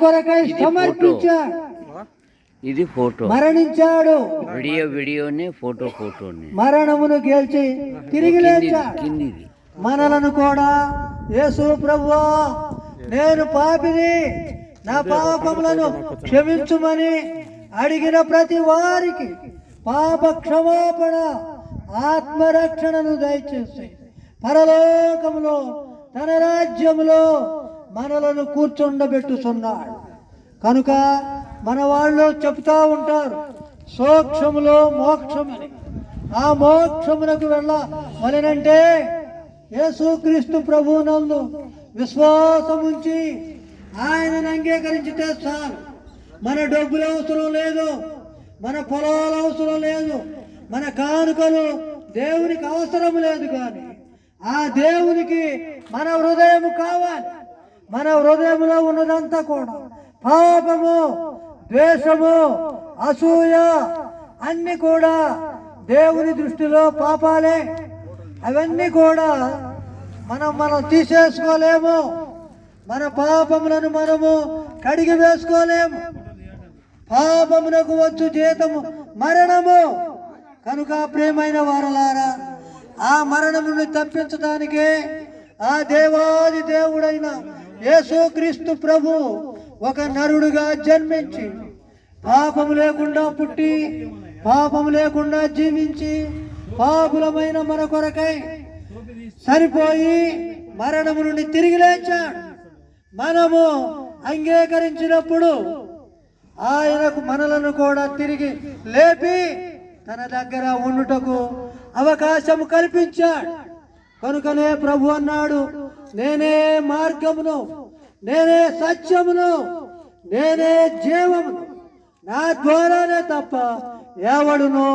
కొరకై ఇది ఫోటో. మరణించాడు. వీడియో వీడియోనే ఫోటో ఫోటోనే. మరణమును గెలిచి తిరిగి లేచాడు. కిందిది. మనలను కూడా యేసు ప్రభువా నేను పాపిని నా పాపములను క్షమించుమని అడిగిన ప్రతి వారికి పాప క్షమాపణ ఆత్మరక్షణను దయచేసి. పరలోకములో తన రాజ్యములో మనలను కూర్చుండబెట్టుచున్నాడు. కనుక మన వాళ్ళు చెప్తా ఉంటారు సూక్ష్మములో మోక్షమని ఆ మోక్షమునకు వెళ్ళ వలనంటే యేసుక్రీస్తు ప్రభునందు విశ్వాసం ఉంచి ఆయనను అంగీకరించితే చాలు. మన డబ్బులు అవసరం లేదు మన పొలాలు అవసరం లేదు మన కానుకలు దేవునికి అవసరం లేదు కానీ ఆ దేవునికి మన హృదయం కావాలి. మన హృదయంలో ఉన్నదంతా కూడా పాపము ద్వేషము అసూయ అన్ని కూడా దేవుని దృష్టిలో పాపాలే. అవన్నీ కూడా మనం మనం తీసేసుకోలేము. మన పాపములను మనము కడిగి వేసుకోలేము. పాపమునకు వచ్చు జీతము మరణము. కనుక ప్రేమైన వారలారా ఆ మరణం నుండి తప్పించడానికే ఆ దేవాది దేవుడైన యేసుక్రీస్తు ప్రభు ఒక నరుడుగా జన్మించి పాపము లేకుండా పుట్టి పాపము లేకుండా జీవించి పాపులమైన మన కొరకై సరిపోయి మరణము నుండి తిరిగి లేచాడు. మనము అంగీకరించినప్పుడు ఆయనకు మనలను కూడా తిరిగి లేపి తన దగ్గర ఉండుటకు అవకాశం కల్పించాడు. కనుకనే ప్రభు అన్నాడు నేనే మార్గమును నేనే సత్యమును నేనే జీవమును. నా ద్వారానే తప్ప ఎవడును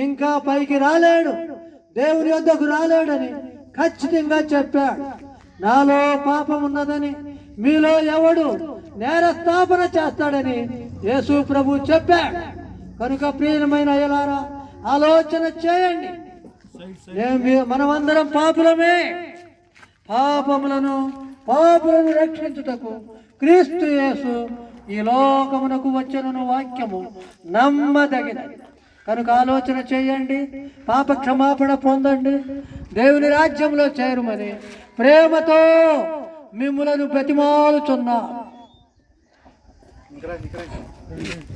ఇంకా పైకి రాలేడు. దేవుని వద్దకు రాలేడని ఖచ్చితంగా చెప్పాడు. నాలో పాపం ఉన్నదని మీలో ఎవడు నేర స్థాపన చేస్తాడని యేసు ప్రభు చెప్పాడు. కనుక ప్రియమైన అయ్యలారా ఆలోచన చేయండి. మనమందరం పాపులమే. పాపములను పాపులను రక్షించుటకు క్రీస్తు యేసు ఈ లోకమునకు వచ్చనను వాక్యము నమ్మదగినది. కనుక ఆలోచన చేయండి పాప క్షమాపణ పొందండి దేవుని రాజ్యంలో చేరుమని ప్రేమతో మిమ్ములను ప్రతిమాలుచున్నా